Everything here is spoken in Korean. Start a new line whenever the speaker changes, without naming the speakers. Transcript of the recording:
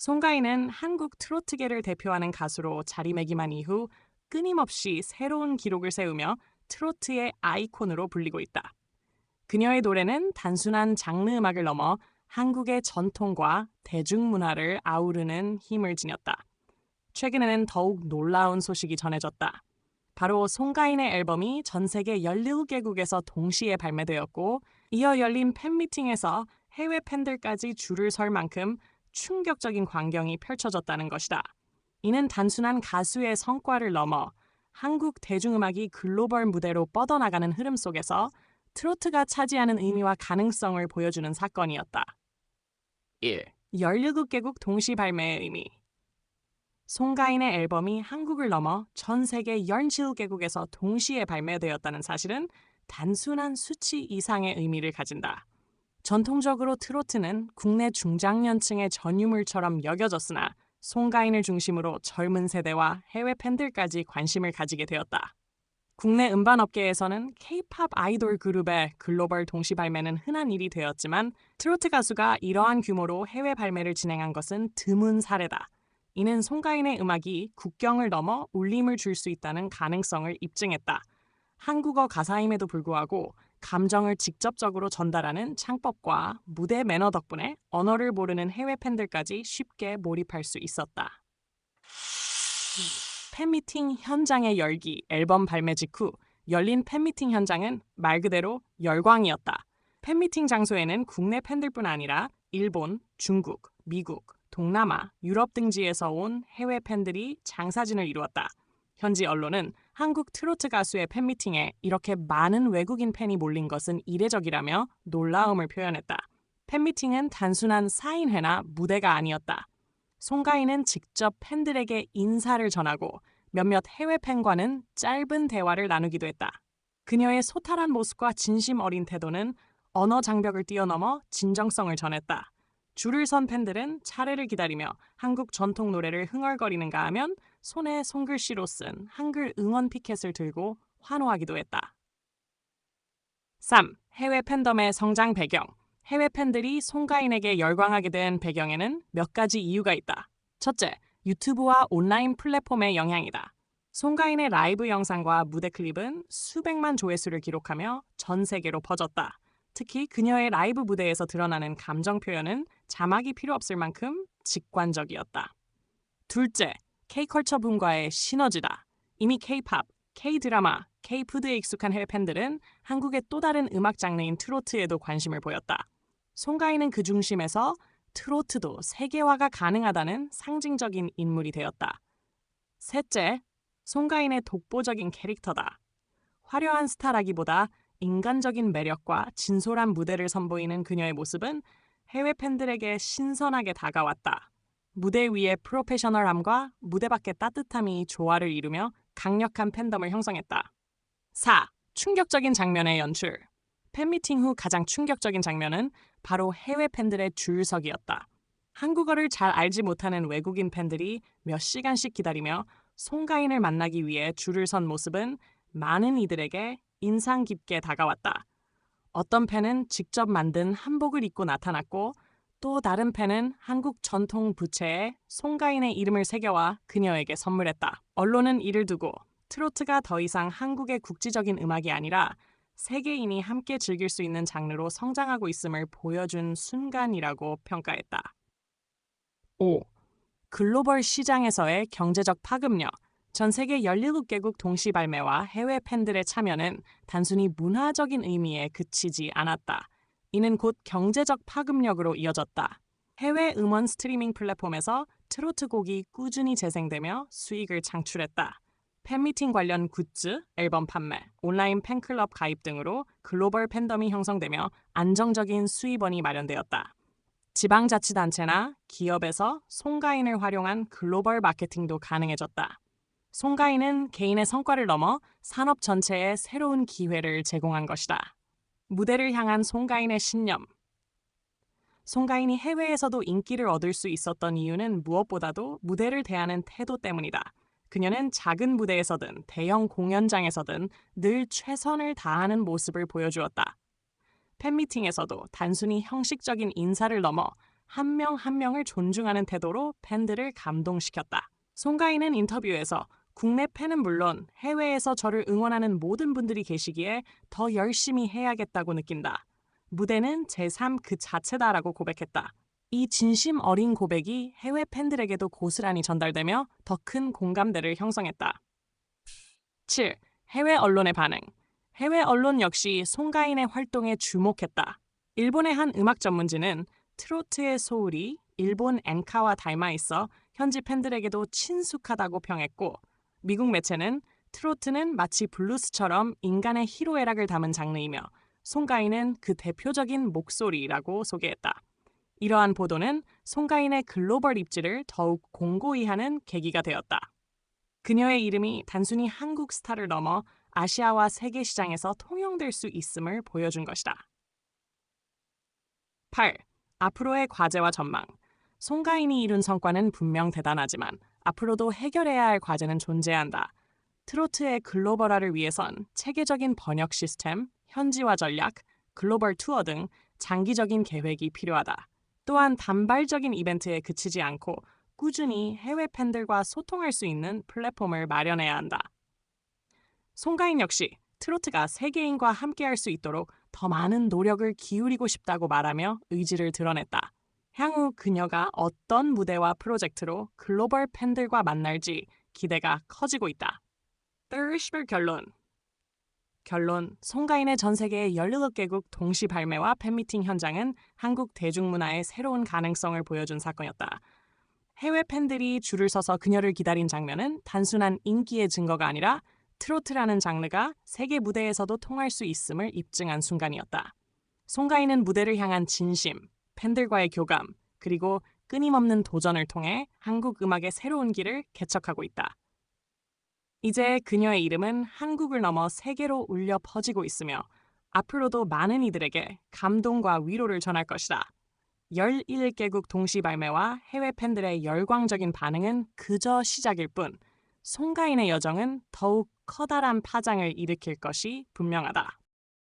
송가인은 한국 트로트계를 대표하는 가수로 자리매김한 이후 끊임없이 새로운 기록을 세우며 트로트의 아이콘으로 불리고 있다. 그녀의 노래는 단순한 장르 음악을 넘어 한국의 전통과 대중문화를 아우르는 힘을 지녔다. 최근에는 더욱 놀라운 소식이 전해졌다. 바로 송가인의 앨범이 전 세계 17개국에서 동시에 발매되었고 이어 열린 팬미팅에서 해외 팬들까지 줄을 설 만큼 충격적인 광경이 펼쳐졌다는 것이다. 이는 단순한 가수의 성과를 넘어 한국 대중음악이 글로벌 무대로 뻗어나가는 흐름 속에서 트로트가 차지하는 의미와 가능성을 보여주는 사건이었다. 1. 17개국 동시 발매의 의미 송가인의 앨범이 한국을 넘어 전 세계 17개국에서 동시에 발매되었다는 사실은 단순한 수치 이상의 의미를 가진다. 전통적으로 트로트는 국내 중장년층의 전유물처럼 여겨졌으나 송가인을 중심으로 젊은 세대와 해외 팬들까지 관심을 가지게 되었다. 국내 음반 업계에서는 K-팝 아이돌 그룹의 글로벌 동시 발매는 흔한 일이 되었지만 트로트 가수가 이러한 규모로 해외 발매를 진행한 것은 드문 사례다. 이는 송가인의 음악이 국경을 넘어 울림을 줄 수 있다는 가능성을 입증했다. 한국어 가사임에도 불구하고 감정을 직접적으로 전달하는 창법과 무대 매너 덕분에 언어를 모르는 해외 팬들까지 쉽게 몰입할 수 있었다. 팬미팅 현장의 열기 앨범 발매 직후 열린 팬미팅 현장은 말 그대로 열광이었다. 팬미팅 장소에는 국내 팬들뿐 아니라 일본, 중국, 미국, 동남아, 유럽 등지에서 온 해외 팬들이 장사진을 이루었다. 현지 언론은 한국 트로트 가수의 팬미팅에 이렇게 많은 외국인 팬이 몰린 것은 이례적이라며 놀라움을 표현했다. 팬미팅은 단순한 사인회나 무대가 아니었다. 송가인은 직접 팬들에게 인사를 전하고 몇몇 해외 팬과는 짧은 대화를 나누기도 했다. 그녀의 소탈한 모습과 진심 어린 태도는 언어 장벽을 뛰어넘어 진정성을 전했다. 줄을 선 팬들은 차례를 기다리며 한국 전통 노래를 흥얼거리는가 하면 손에 손글씨로 쓴 한글 응원 피켓을 들고 환호하기도 했다. 3. 해외 팬덤의 성장 배경 해외 팬들이 송가인에게 열광하게 된 배경에는 몇 가지 이유가 있다. 첫째, 유튜브와 온라인 플랫폼의 영향이다. 송가인의 라이브 영상과 무대 클립은 수백만 조회수를 기록하며 전 세계로 퍼졌다. 특히 그녀의 라이브 무대에서 드러나는 감정 표현은 자막이 필요 없을 만큼 직관적이었다. 둘째, K컬처 붐과의 시너지다. 이미 K-팝, K-드라마, K-푸드에 익숙한 해외 팬들은 한국의 또 다른 음악 장르인 트로트에도 관심을 보였다. 송가인은 그 중심에서 트로트도 세계화가 가능하다는 상징적인 인물이 되었다. 셋째, 송가인의 독보적인 캐릭터다. 화려한 스타라기보다 인간적인 매력과 진솔한 무대를 선보이는 그녀의 모습은 해외 팬들에게 신선하게 다가왔다. 무대 위의 프로페셔널함과 무대 밖의 따뜻함이 조화를 이루며 강력한 팬덤을 형성했다. 4. 충격적인 장면의 연출. 팬미팅 후 가장 충격적인 장면은 바로 해외 팬들의 줄서기였다. 한국어를 잘 알지 못하는 외국인 팬들이 몇 시간씩 기다리며 송가인을 만나기 위해 줄을 선 모습은 많은 이들에게 인상 깊게 다가왔다. 어떤 팬은 직접 만든 한복을 입고 나타났고 또 다른 팬은 한국 전통 부채에 송가인의 이름을 새겨와 그녀에게 선물했다. 언론은 이를 두고 트로트가 더 이상 한국의 국지적인 음악이 아니라 세계인이 함께 즐길 수 있는 장르로 성장하고 있음을 보여준 순간이라고 평가했다. 5. 글로벌 시장에서의 경제적 파급력. 전 세계 17개국 동시 발매와 해외 팬들의 참여는 단순히 문화적인 의미에 그치지 않았다. 이는 곧 경제적 파급력으로 이어졌다. 해외 음원 스트리밍 플랫폼에서 트로트 곡이 꾸준히 재생되며 수익을 창출했다. 팬미팅 관련 굿즈, 앨범 판매, 온라인 팬클럽 가입 등으로 글로벌 팬덤이 형성되며 안정적인 수입원이 마련되었다. 지방자치단체나 기업에서 송가인을 활용한 글로벌 마케팅도 가능해졌다. 송가인은 개인의 성과를 넘어 산업 전체에 새로운 기회를 제공한 것이다. 무대를 향한 송가인의 신념. 송가인이 해외에서도 인기를 얻을 수 있었던 이유는 무엇보다도 무대를 대하는 태도 때문이다. 그녀는 작은 무대에서든 대형 공연장에서든 늘 최선을 다하는 모습을 보여주었다. 팬미팅에서도 단순히 형식적인 인사를 넘어 한 명한 명을 존중하는 태도로 팬들을 감동시켰다. 송가인은 인터뷰에서 국내 팬은 물론 해외에서 저를 응원하는 모든 분들이 계시기에 더 열심히 해야겠다고 느낀다. 무대는 제 삶 그 자체다라고 고백했다. 이 진심 어린 고백이 해외 팬들에게도 고스란히 전달되며 더 큰 공감대를 형성했다. 7. 해외 언론의 반응. 해외 언론 역시 송가인의 활동에 주목했다. 일본의 한 음악 전문지는 트로트의 소울이 일본 엔카와 닮아 있어 현지 팬들에게도 친숙하다고 평했고 미국 매체는 트로트는 마치 블루스처럼 인간의 희로애락을 담은 장르이며 송가인은 그 대표적인 목소리라고 소개했다. 이러한 보도는 송가인의 글로벌 입지를 더욱 공고히 하는 계기가 되었다. 그녀의 이름이 단순히 한국 스타를 넘어 아시아와 세계 시장에서 통용될 수 있음을 보여준 것이다. 8. 앞으로의 과제와 전망. 송가인이 이룬 성과는 분명 대단하지만 앞으로도 해결해야 할 과제는 존재한다. 트로트의 글로벌화를 위해선 체계적인 번역 시스템, 현지화 전략, 글로벌 투어 등 장기적인 계획이 필요하다. 또한 단발적인 이벤트에 그치지 않고 꾸준히 해외 팬들과 소통할 수 있는 플랫폼을 마련해야 한다. 송가인 역시 트로트가 세계인과 함께할 수 있도록 더 많은 노력을 기울이고 싶다고 말하며 의지를 드러냈다. 향후 그녀가 어떤 무대와 프로젝트로 글로벌 팬들과 만날지 기대가 커지고 있다. 30별 결론 결론, 송가인의 전 세계 17개국 동시 발매와 팬미팅 현장은 한국 대중문화의 새로운 가능성을 보여준 사건이었다. 해외 팬들이 줄을 서서 그녀를 기다린 장면은 단순한 인기의 증거가 아니라 트로트라는 장르가 세계 무대에서도 통할 수 있음을 입증한 순간이었다. 송가인은 무대를 향한 진심, 팬들과의 교감, 그리고 끊임없는 도전을 통해 한국 음악의 새로운 길을 개척하고 있다. 이제 그녀의 이름은 한국을 넘어 세계로 울려 퍼지고 있으며 앞으로도 많은 이들에게 감동과 위로를 전할 것이다. 11개국 동시 발매와 해외 팬들의 열광적인 반응은 그저 시작일 뿐 송가인의 여정은 더욱 커다란 파장을 일으킬 것이 분명하다.